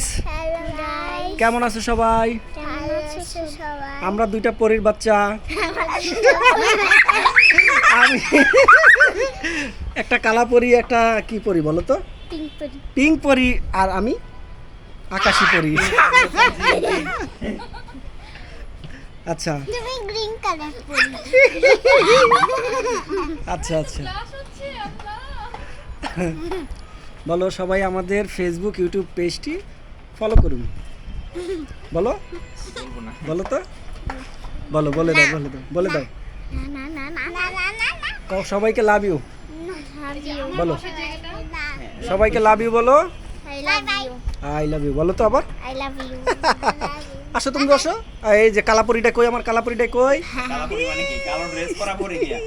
Guys? কেমন আছো সবাই? আমরা দুইটা পরীর বাচ্চা। আমি একটা কালা পরি একটা কি পরি বলো তো? পিঙ্ক পরি। আর আমি আকাশি পরি। আচ্ছা। আচ্ছা আচ্ছা। বলো সবাই আমাদের ফেসবুক ইউটিউব পেজটি ফলো করুন। বলো? বলো তো? বলো, বলে দাও বলে দাও বলে দাও। সবাইকে লাভ ইউ বলো। সবাইকে লাভ ইউ বলো। আই লাভ ইউ বলো তো আবার। আসো তুমি বসো। এই যে কালাপুরিটা কই? আমার কালাপুরিটা কই? কালাপুরি মানে কি? কালো ড্রেস পরা গিয়া